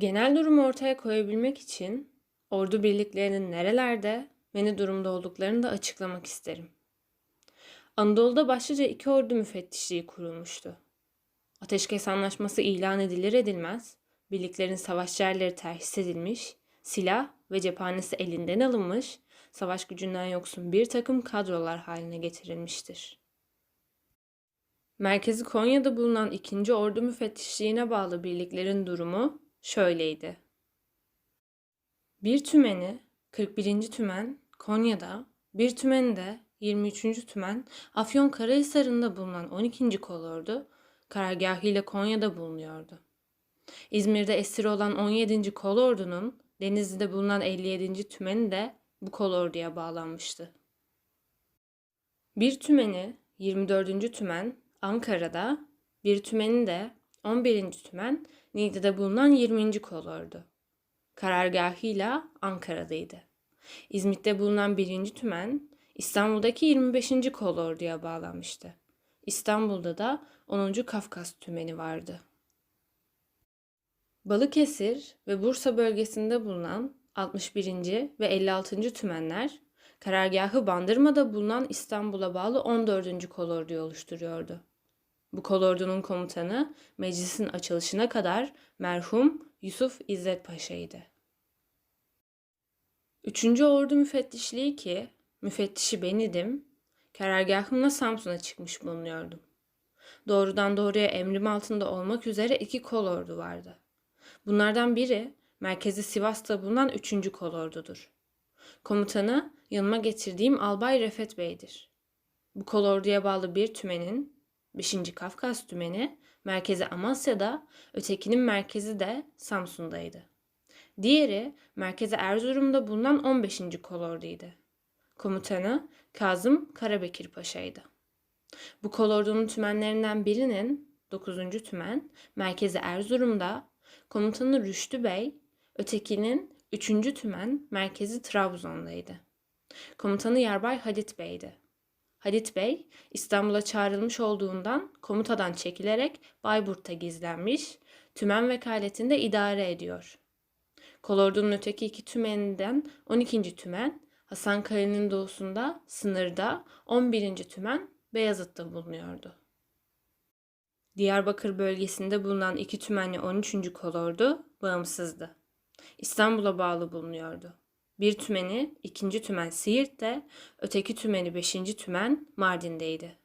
Genel durumu ortaya koyabilmek için ordu birliklerinin nerelerde ve ne durumda olduklarını da açıklamak isterim. Anadolu'da başlıca iki ordu müfettişliği kurulmuştu. Ateşkes anlaşması ilan edilir edilmez, birliklerin savaş yerleri terhis edilmiş, silah ve cephanesi elinden alınmış, savaş gücünden yoksun bir takım kadrolar haline getirilmiştir. Merkezi Konya'da bulunan 2. Ordu Müfettişliğine bağlı birliklerin durumu şöyleydi. Bir tümeni 41. tümen Konya'da, bir tümeni de 23. tümen Afyonkarahisar'ında bulunan 12. kolordu karargahıyla Konya'da bulunuyordu. İzmir'de esir olan 17. kolordunun Denizli'de bulunan 57. tümeni de bu kolorduya bağlanmıştı. Bir tümeni 24. tümen Ankara'da, bir tümeni de 11. tümen Niğde'de bulunan 20. kolordu. Karargahıyla Ankara'daydı. İzmit'te bulunan 1. tümen İstanbul'daki 25. kolorduya bağlanmıştı. İstanbul'da da 10. Kafkas tümeni vardı. Balıkesir ve Bursa bölgesinde bulunan 61. ve 56. tümenler karargahı Bandırma'da bulunan İstanbul'a bağlı 14. kolorduyu oluşturuyordu. Bu kolordunun komutanı meclisin açılışına kadar merhum Yusuf İzzet Paşa'ydı. Üçüncü Ordu Müfettişliği ki müfettişi ben idim, karargahımla Samsun'a çıkmış bulunuyordum. Doğrudan doğruya emrim altında olmak üzere iki kolordu vardı. Bunlardan biri merkezi Sivas'ta bulunan 3. kolordudur. Komutanı yanıma getirdiğim Albay Refet Bey'dir. Bu kolorduya bağlı bir tümenin 5. Kafkas tümeni merkezi Amasya'da, ötekinin merkezi de Samsun'daydı. Diğeri merkezi Erzurum'da bulunan 15. kolorduydu. Komutanı Kazım Karabekir Paşa'ydı. Bu kolordunun tümenlerinden birinin 9. tümen merkezi Erzurum'da, komutanı Rüştü Bey, ötekinin 3. tümen merkezi Trabzon'daydı. Komutanı Yarbay Halit Bey'di. Halit Bey İstanbul'a çağrılmış olduğundan komutadan çekilerek Bayburt'ta gizlenmiş, tümen vekaletinde idare ediyor. Kolordunun öteki iki tümeninden 12. tümen Hasankale'nin doğusunda sınırda 11. tümen Beyazıt'ta bulunuyordu. Diyarbakır bölgesinde bulunan iki tümenli 13. kolordu bağımsızdı. İstanbul'a bağlı bulunuyordu. Bir tümeni ikinci tümen Siirt'te, öteki tümeni beşinci tümen Mardin'deydi.